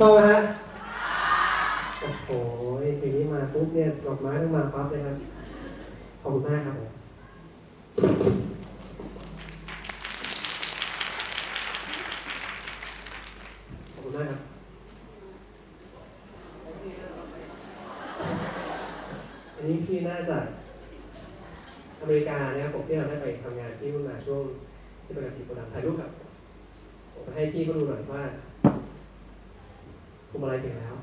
ชอบไหมฮะโอ้โหทีนี้มาปุ๊บเนี่ยดอกไม้ต้องมาปั๊บเลยครับ ขอบคุณมากครับผมขอบคุณมากครับอันนี้พี่น่าจะอเมริกานะครับผมที่เราได้ไปทำงานที่นู่นมาช่วงที่ไปกับสีโพธิ์ดำถ่ายรูปกับส่งไปให้พี่ก็ดูหน่อยว่า พวงมาลัยถึงแล้ว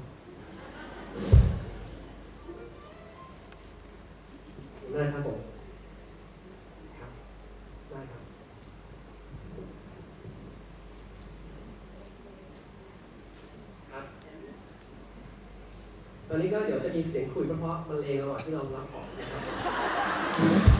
ได้ครับผมครับได้ครับครับ ตอนนี้ก็เดี๋ยวจะมีเสียงคุยเพราะๆบรรเลงระหว่างที่เรารับของนะครับครับ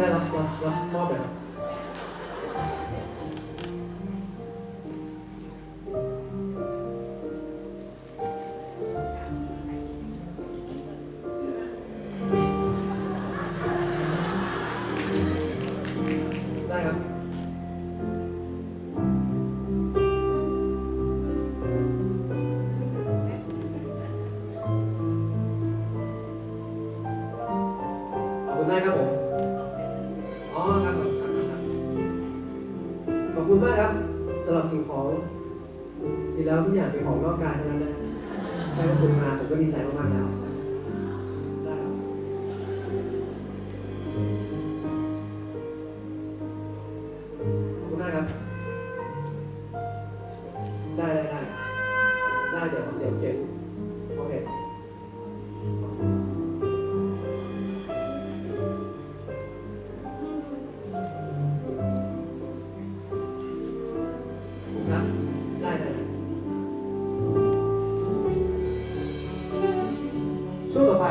ได้รับรับรับมอบเลยครับ ได้ครับ ขอบคุณมากครับผม สิ่งของจริงแล้วทุกอย่างเป็นของนอกกายทั้งนั้นนะแค่ว่าคุณมาผมก็ดีใจมากๆแล้วได้ครับขอบคุณมากครับได้ได้ได้ได้เดี๋ยวเดี๋ยวเขียนโอเค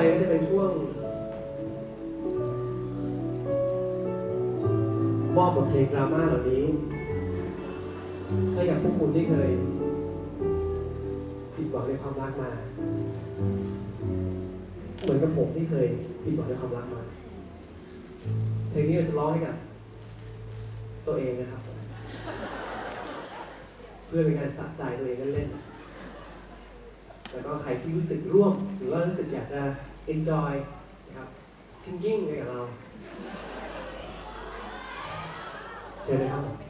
ก็จะเป็นช่วง มอบบทเพลงดราม่าเหล่านี้ ให้กับผู้คุณที่เคย ผิดหวังในความรักมา เหมือนกับผมที่เคยผิดหวังในความรักมาเพลงนี้เราจะร้องให้กับ ตัวเองนะครับ เพื่อเป็นการสะใจตัวเองเล่นๆ แล้วก็ใครที่รู้สึกร่วม หรือว่ารู้สึกอยากจะ enjoy นะครับ singing กับเราเชิญเลยครับผม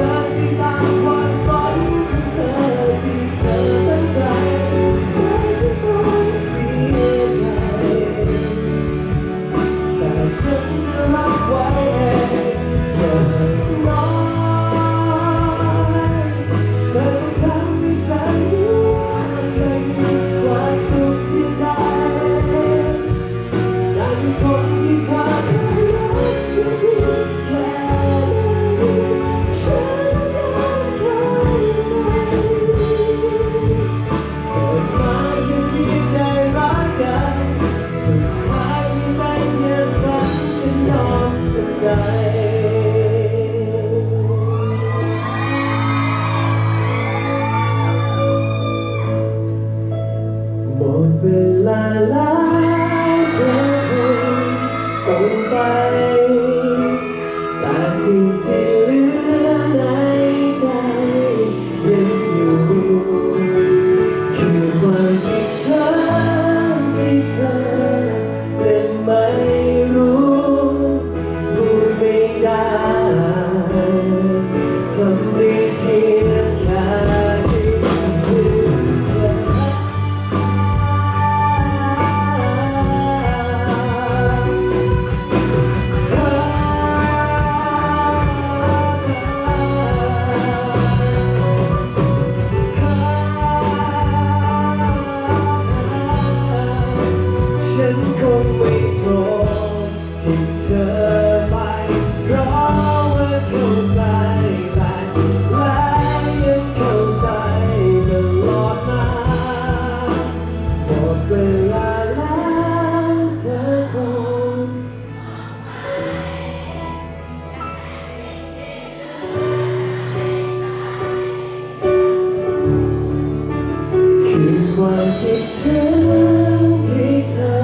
ความคิดถึงที่เธอ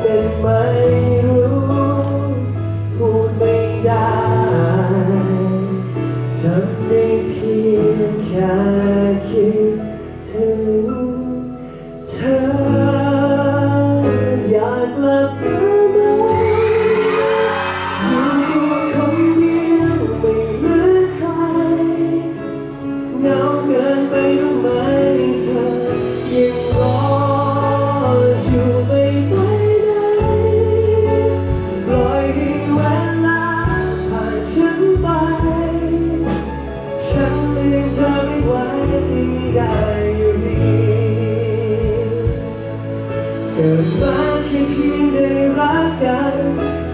เป็นไม่รู้ พูดไม่ได้ทำได้เพียงแค่คิดถึง กิดมาแค่เพียงได้รักกัน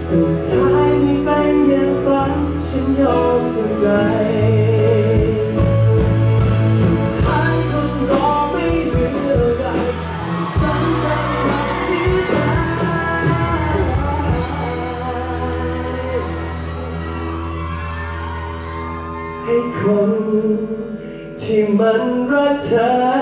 สุดท้ายไม่เป็นอย่างฝันฉันยอมทำใจสุดท้ายคนรอไม่เหลืออะไรสำคัญกว่าเสียใจให้คนที่มันรักเธอ